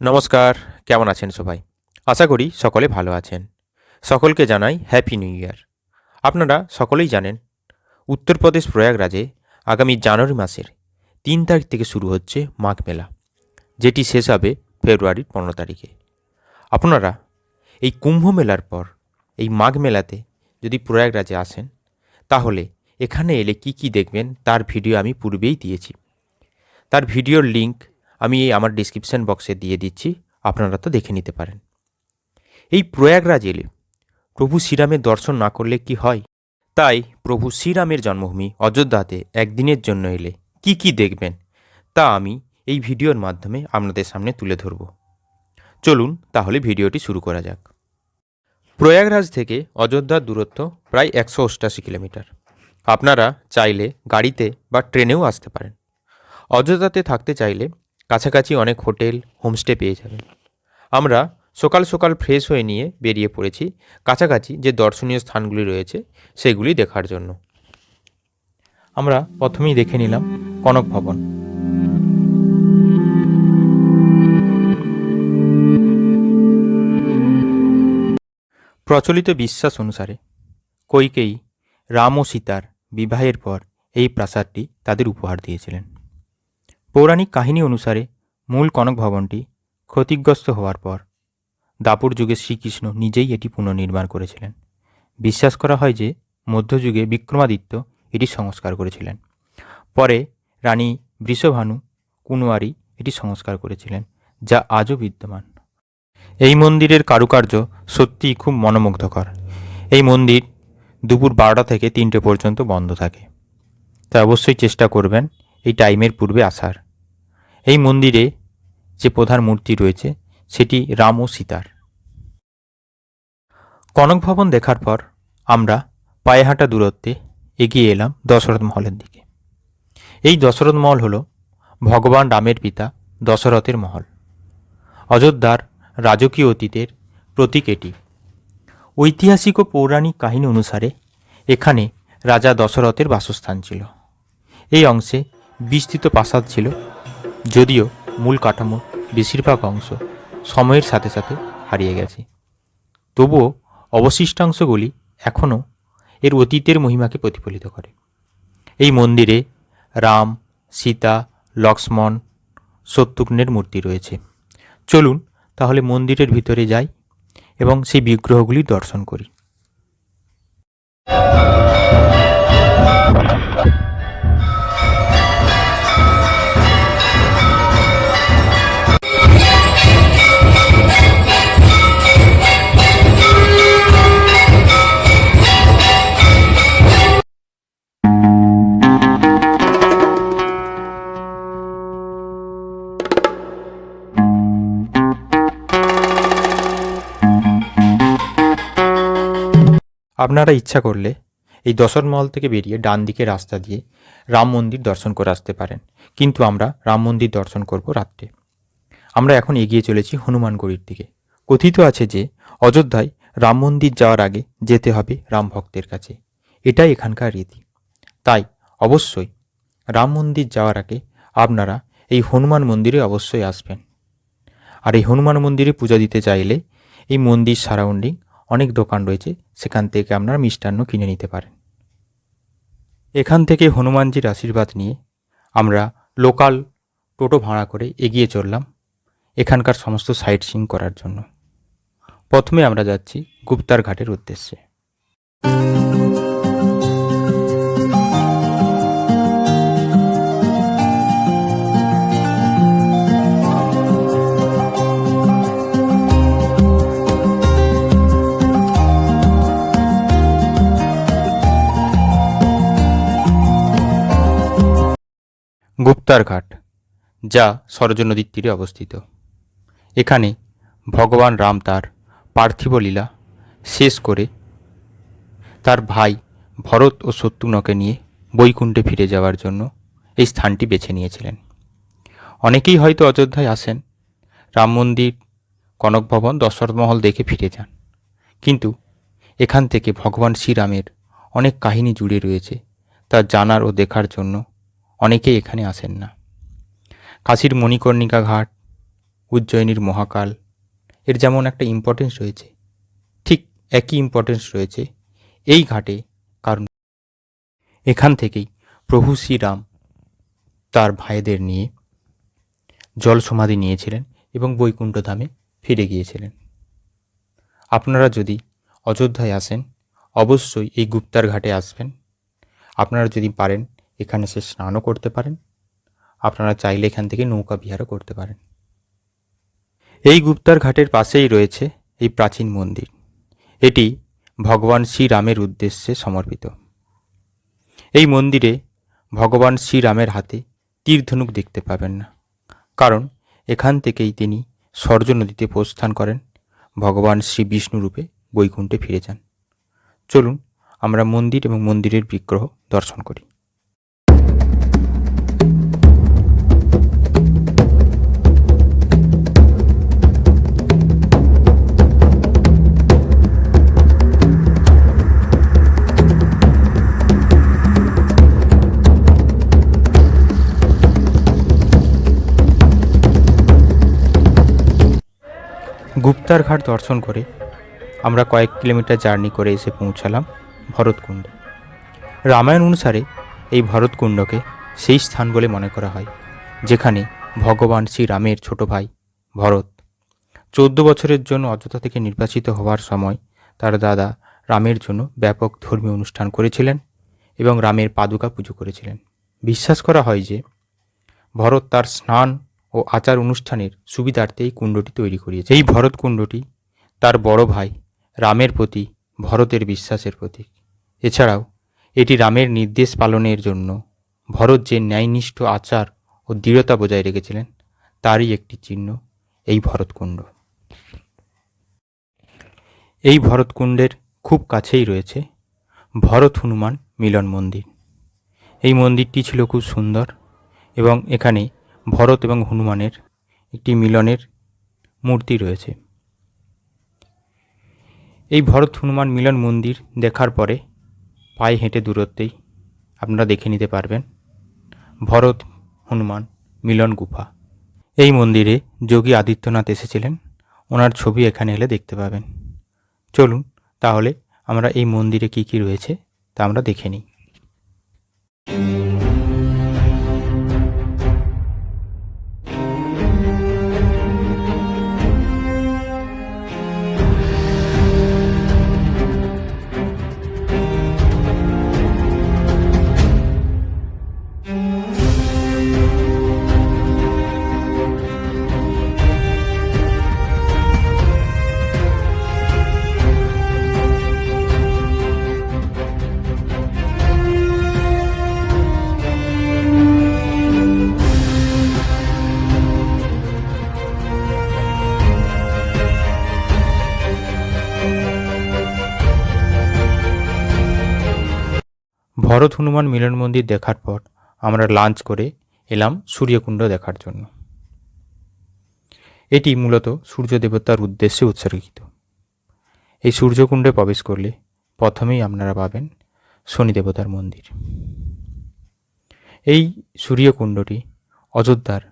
নমস্কার, কেমন আছেন সবাই? আশা করি সকলে ভালো আছেন। সকলকে জানাই হ্যাপি নিউ ইয়ার আপনারা সকলেই জানেন, উত্তরপ্রদেশ প্রয়াগরাজে আগামী জানুয়ারি মাসের তিন তারিখ থেকে শুরু হচ্ছে মাঘ মেলা, যেটি শেষ হবে ফেব্রুয়ারির পনেরো তারিখে। আপনারা এই কুম্ভ মেলার পর, এই মাঘ মেলাতে যদি প্রয়াগরাজে আসেন, তাহলে এখানে এলে কি কি দেখবেন, তার ভিডিও আমি পূর্বেই দিয়েছি। তার ভিডিওর লিংক আমি এই আমার ডিসক্রিপশন বক্সে দিয়ে দিচ্ছি, আপনারা তো দেখে নিতে পারেন। এই প্রয়াগরাজ এলে প্রভু শ্রীরামের দর্শন না করলে কি হয়? তাই প্রভু শ্রীরামের জন্মভূমি অযোধ্যাতে একদিনের জন্য এলে কি কি দেখবেন? তা আমি এই ভিডিওর মাধ্যমে আপনাদের সামনে তুলে ধরব। চলুন তাহলে ভিডিওটি শুরু করা যাক। প্রয়াগরাজ থেকে অযোধ্যার দূরত্ব প্রায় একশো অষ্টাশি কিলোমিটার। আপনারা চাইলে গাড়িতে বা ট্রেনেও আসতে পারেন। অযোধ্যাতে থাকতে চাইলে কাছাকাছি অনেক হোটেল, হোমস্টে পেয়ে যাবেন। আমরা সকাল সকাল ফ্রেশ হয়ে নিয়ে বেরিয়ে পড়েছি। কাছাকাছি যে দর্শনীয় স্থানগুলি রয়েছে, সেগুলি দেখার জন্য। আমরা প্রথমেই দেখে নিলাম কনক ভবন। প্রচলিত বিশ্বাস অনুসারে, কৈকেয়ী রাম ও সীতার বিবাহের পর এই প্রাসাদটি তাদের উপহার দিয়েছিলেন। পৌরাণিক কাহিনী অনুসারে মূল কনক ভবনটি ক্ষতিগ্রস্ত হওয়ার পর দাপর যুগে শ্রীকৃষ্ণ নিজেই এটি পুনর্নির্মাণ করেছিলেন। বিশ্বাস করা হয় যে মধ্যযুগে বিক্রমাদিত্য এটি সংস্কার করেছিলেন। পরে রানী বৃষভানু কুনওয়ারি এটি সংস্কার করেছিলেন, যা আজও বিদ্যমান। এই মন্দিরের কারুকার্য সত্যিই খুব মনোমুগ্ধকর। এই মন্দির দুপুর বারোটা থেকে তিনটে পর্যন্ত বন্ধ থাকে। তাই অবশ্যই চেষ্টা করবেন এই টাইমের পূর্বে আসার। এই মন্দিরে যে প্রধান মূর্তি রয়েছে, সেটি রাম ও সীতার। কনক ভবন দেখার পর আমরা পায়ে হাঁটা দূরত্বে এগিয়ে এলাম দশরথ মহলের দিকে। এই দশরথ মহল হল ভগবান রামের পিতা দশরথের মহল। অযোধ্যার রাজকীয় অতীতের প্রতীক এটি। ঐতিহাসিক ও পৌরাণিক কাহিনী অনুসারে এখানে রাজা দশরথের বাসস্থান ছিল। এই অংশে বিস্তৃত প্রাসাদ ছিল, যদিও মূল কাঠামোর বেশিরভাগ অংশ সময়ের সাথে সাথে হারিয়ে গেছে। তবুও অবশিষ্টাংশগুলি এখনও এর অতীতের মহিমাকে প্রতিফলিত করে। এই মন্দিরে রাম, সীতা, লক্ষ্মণ, শত্রুঘ্নের মূর্তি রয়েছে। চলুন তাহলে মন্দিরের ভিতরে যাই এবং সেই বিগ্রহগুলি দর্শন করি। আপনারা ইচ্ছা করলে এই দশর মহল থেকে বেরিয়ে ডান দিকে রাস্তা দিয়ে রাম মন্দির দর্শন করে আসতে পারেন। কিন্তু আমরা রাম মন্দির দর্শন করব রাত্রে। আমরা এখন এগিয়ে চলেছি হনুমানগড়ির দিকে। কথিত আছে যে, অযোধ্যায় রাম মন্দির যাওয়ার আগে যেতে হবে রাম ভক্তের কাছে। এটাই এখানকার রীতি। তাই অবশ্যই রাম মন্দির যাওয়ার আগে আপনারা এই হনুমান মন্দিরে অবশ্যই আসবেন। আর এই হনুমান মন্দিরে পূজা দিতে চাইলে এই মন্দির সারাউন্ডিং অনেক দোকান রয়েছে, সেখান থেকে আপনারা মিষ্টান্ন কিনে নিতে পারেন। এখান থেকে হনুমানজির আশীর্বাদ নিয়ে আমরা লোকাল টোটো ভাড়া করে এগিয়ে চললাম এখানকার সমস্ত সাইট সিং করার জন্য। প্রথমে আমরা যাচ্ছি গুপ্তার ঘাটের উদ্দেশ্যে। গুপ্তার ঘাট, যা সরজ নদীর তীরে অবস্থিত। এখানে ভগবান রাম তার পার্থিব লীলা শেষ করে তার ভাই ভরত ও শত্রুঘ্নকে নিয়ে বৈকুণ্ঠে ফিরে যাওয়ার জন্য এই স্থানটি বেছে নিয়েছিলেন। অনেকেই হয়তো অযোধ্যায় আসেন, রাম মন্দির, কনক ভবন, দশরথ মহল দেখে ফিরে যান। কিন্তু এখান থেকে ভগবান শ্রীরামের অনেক কাহিনী জুড়ে রয়েছে, তা জানার ও দেখার জন্য অনেকেই এখানে আসেন না। কাশীর মণিকর্ণিকা ঘাট, উজ্জয়িনীর মহাকাল, এর যেমন একটা ইম্পর্টেন্স রয়েছে, ঠিক একই ইম্পর্টেন্স রয়েছে এই ঘাটে কারণ এখান থেকেই প্রভু শ্রীরাম তার ভাইদের নিয়ে জল সমাধি নিয়েছিলেন এবং বৈকুণ্ঠ ধামে ফিরে গিয়েছিলেন। আপনারা যদি অযোধ্যায় আসেন, অবশ্যই এই গুপ্তার ঘাটে আসবেন। আপনারা যদি পারেন এখানে সে স্নানও করতে পারেন। আপনারা চাইলে এখান থেকে নৌকা বিহারও করতে পারেন। এই গুপ্তার ঘাটের পাশেই রয়েছে এই প্রাচীন মন্দির। এটি ভগবান শ্রীরামের উদ্দেশ্যে সমর্পিত। এই মন্দিরে ভগবান শ্রীরামের হাতে তীর ধনুক দেখতে পাবেন না। কারণ এখান থেকেই তিনি স্বর্জ নদীতে প্রস্থান করেন। ভগবান শ্রী বিষ্ণু রূপে বৈকুণ্ঠে ফিরে যান। চলুন আমরা মন্দির এবং মন্দিরের বিগ্রহ দর্শন করি। গুপ্তার ঘাট দর্শন করে আমরা কয়েক কিলোমিটার জার্নি করে এসে পৌঁছালাম ভরতকুণ্ড। রামায়ণ অনুসারে এই ভরতকুণ্ডকে সেই স্থান বলে মনে করা হয়, যেখানে ভগবান শ্রীরামের ছোট ভাই ভরত চোদ্দ বছরের জন্য অযোধ্যা থেকে নির্বাচিত হওয়ার সময় তার দাদা রামের জন্য ব্যাপক ধর্মীয় অনুষ্ঠান করেছিলেন এবং রামের পাদুকা পুজো করেছিলেন। বিশ্বাস করা হয় যে ভরত তার স্নান ও আচার অনুষ্ঠানের সুবিধার্থে এই কুণ্ডটি তৈরি করিয়েছে। এই ভরত কুণ্ডটি তার বড় ভাই রামের প্রতি, ভরতের বিশ্বাসের প্রতীক এছাড়াও এটি রামের নির্দেশ পালনের জন্য ভরত যে ন্যায়নিষ্ঠ আচার ও দৃঢ়তা বজায় রেখেছিলেন, তারই একটি চিহ্ন এই ভরতকুণ্ড এই ভরতকুণ্ডের খুব কাছেই রয়েছে ভরত হনুমান মিলন মন্দির। এই মন্দিরটি ছিল খুব সুন্দর এবং এখানে ভরত এবং হনুমানের একটি মিলনের মূর্তি রয়েছে। এই ভরত হনুমান মিলন মন্দির দেখার পরে পায়ে হেঁটে দূরত্বেই আপনারা দেখে নিতে পারবেন ভরত হনুমান মিলন গুফা। এই মন্দিরে যোগী আদিত্যনাথ এসেছিলেন। ওনার ছবি এখানে এলে দেখতে পাবেন। চলুন তাহলে আমরা এই মন্দিরে কি কি রয়েছে তা আমরা দেখে নিই। ভরত হনুমান মিলন মন্দির দেখার পর আমরা লাঞ্চ করে এলাম সূর্যকুণ্ড দেখার জন্য। এটি মূলত সূর্য দেবতার উদ্দেশ্যে উৎসর্গিত। এই সূর্যকুণ্ডে প্রবেশ করলে প্রথমেই আপনারা পাবেন শনি দেবতার মন্দির। এই সূর্যকুণ্ডটি অযোধ্যার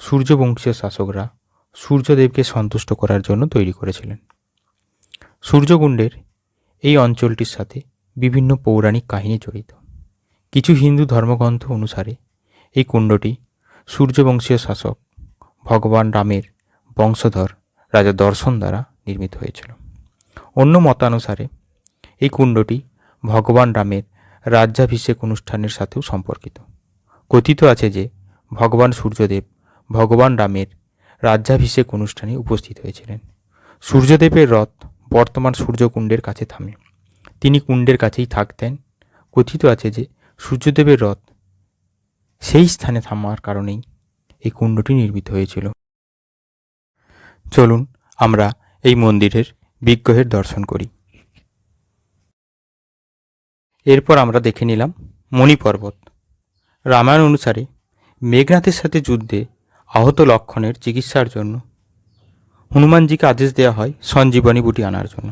সূর্যবংশীয় শাসকরা সূর্যদেবকে সন্তুষ্ট করার জন্য তৈরি করেছিলেন। সূর্যকুণ্ডের এই অঞ্চলটির সাথে বিভিন্ন পৌরাণিক কাহিনী জড়িত। কিছু হিন্দু ধর্মগ্রন্থ অনুসারে এই কুণ্ডটি সূর্যবংশীয় শাসক ভগবান রামের বংশধর রাজা দর্শন দ্বারা নির্মিত হয়েছিল। অন্য মতানুসারে এই কুণ্ডটি ভগবান রামের রাজ্যাভিষেক অনুষ্ঠানের সাথেও সম্পর্কিত। কথিত আছে যে ভগবান সূর্যদেব ভগবান রামের রাজ্যাভিষেক অনুষ্ঠানে উপস্থিত হয়েছিলেন। সূর্যদেবের রথ বর্তমান সূর্যকুণ্ডের কাছে থামে। তিনি কুণ্ডের কাছেই থাকতেন। কথিত আছে যে সূর্যদেবের রথ। সেই স্থানে থামার কারণেই এই কুণ্ডটি নির্মিত হয়েছিল। চলুন আমরা এই মন্দিরের বিগ্রহের দর্শন করি। এরপর আমরা দেখে নিলাম মণি পর্বত। রামায়ণ অনুসারে মেঘনাথের সাথে যুদ্ধে আহত লক্ষণের চিকিৎসার জন্য হনুমানজিকে আদেশ দেওয়া হয় সঞ্জীবনী বুটি আনার জন্য।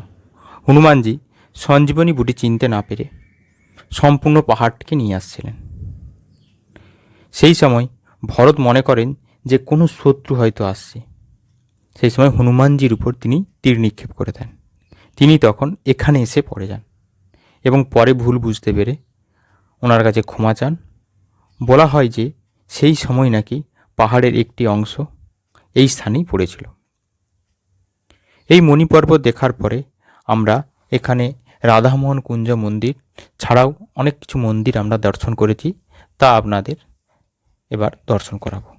হনুমানজি সঞ্জীবনী বুটি চিনতে না পেরে সম্পূর্ণ পাহাড়টিকে নিয়ে আসছিলেন। সেই সময় ভরত মনে করেন যে কোনো শত্রু হয়তো আসছে। সেই সময় হনুমানজির উপর তিনি তীর নিক্ষেপ করে দেন। তিনি তখন এখানে এসে পড়ে যান এবং পরে ভুল বুঝতে পেরে ওনার কাছে ক্ষমা চান। বলা হয় যে সেই সময় নাকি পাহাড়ের একটি অংশ এই স্থানেই পড়েছিল। এই মণিপর্বত দেখার পরে আমরা এখানে রাধামোহন কুঞ্জ মন্দির ছাড়াও অনেক কিছু মন্দির আমরা দর্শন করেছি তা আপনাদের এবার দর্শন করাবো।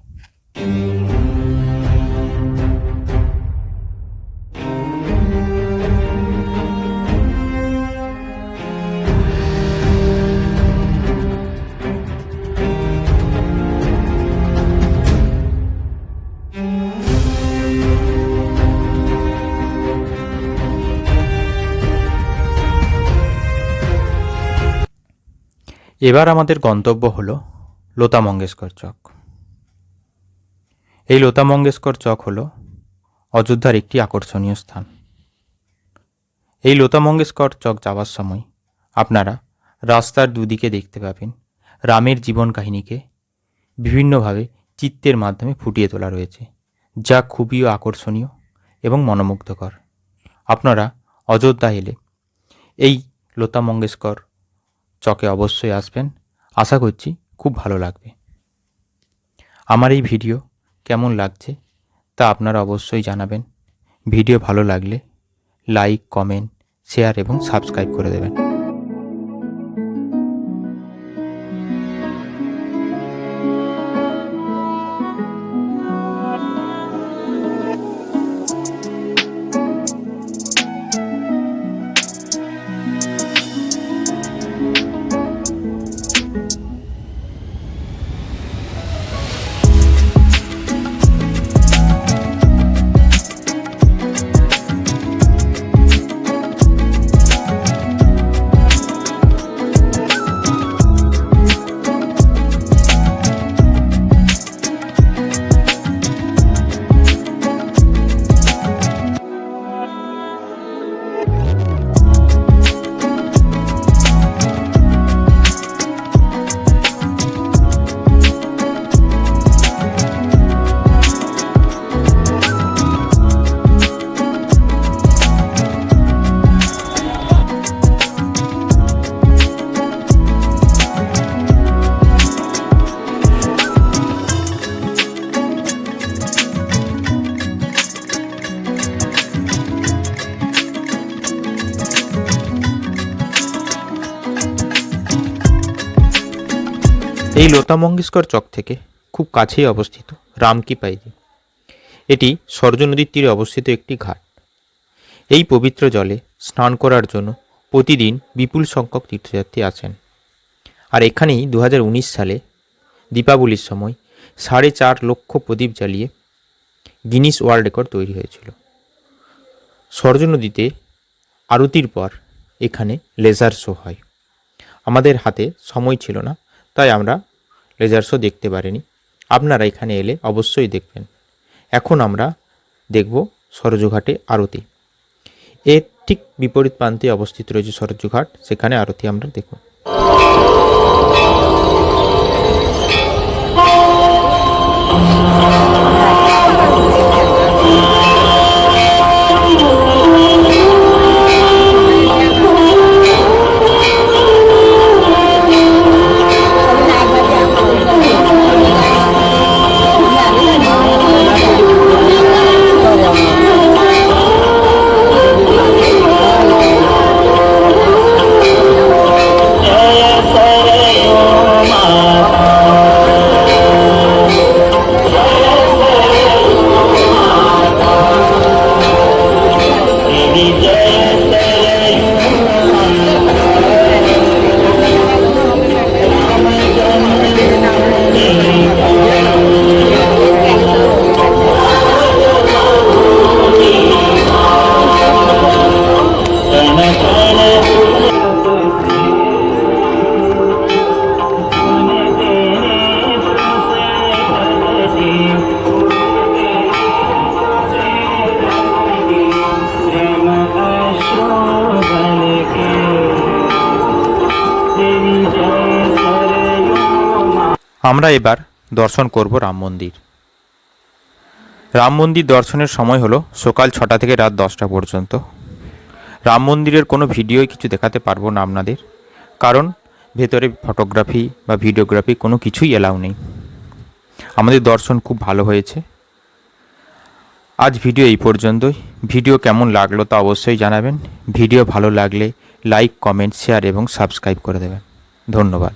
এবার আমাদের গন্তব্য হলো লতা মঙ্গেশকর চক। এই লতা মঙ্গেশকর চক হলো অযোধ্যার একটি আকর্ষণীয় স্থান। এই লতা মঙ্গেশকর চক যাওয়ার সময় আপনারা রাস্তার দুদিকে দেখতে পাবেন রামের জীবন কাহিনীকে বিভিন্নভাবে চিত্রের মাধ্যমে ফুটিয়ে তোলা রয়েছে, যা খুবই আকর্ষণীয় এবং মনোমুগ্ধকর। আপনারা অযোধ্যা এলে এই লতা মঙ্গেশকর চকে অবশ্যই আসবেন। আশা করছি খুব ভালো লাগবে। আমার এই ভিডিও কেমন লাগছে তা আপনারা অবশ্যই জানাবেন। ভিডিও ভালো লাগলে লাইক, কমেন্ট, শেয়ার এবং সাবস্ক্রাইব করে দেবেন। এই লতা মঙ্গেশকর চক থেকে খুব কাছেই অবস্থিত রামকি পাইজি এটি সরজ নদীর তীরে অবস্থিত একটি ঘাট। এই পবিত্র জলে স্নান করার জন্য প্রতিদিন বিপুল সংখ্যক তীর্থযাত্রী আসেন। আর এখানেই দু হাজার উনিশ সালে দীপাবলির সময় সাড়ে চার লক্ষ প্রদীপ জ্বালিয়ে গিনিস ওয়ার্ল্ড রেকর্ড তৈরি হয়েছিল। সরজ নদীতে আরতির পর এখানে লেজার শো হয়। আমাদের হাতে সময় ছিল না, তাই আমরা লেজার শো দেখতে পারেনি। আপনারা এখানে এলে অবশ্যই দেখবেন। এখন আমরা দেখব সরজুঘাটে আরতি। এর ঠিক বিপরীত প্রান্তে অবস্থিত রয়েছে সরজুঘাট। সেখানে আরতি আমরা দেখব। আমরা এবার দর্শন করব রাম মন্দির। রাম মন্দির দর্শনের সময় হলো সকাল ছটা থেকে রাত দশটা পর্যন্ত। রাম মন্দিরের কোনো ভিডিওই কিছু দেখাতে পারব না আপনাদের, কারণ ভেতরে ফটোগ্রাফি বা ভিডিওগ্রাফি কোনো কিছুই এলাও নেই। আমাদের দর্শন খুব ভালো হয়েছে। আজ ভিডিও এই পর্যন্তই। ভিডিও কেমন লাগল তা অবশ্যই জানাবেন। ভিডিও ভালো লাগলে লাইক, কমেন্ট, শেয়ার এবং সাবস্ক্রাইব করে দেবেন। ধন্যবাদ।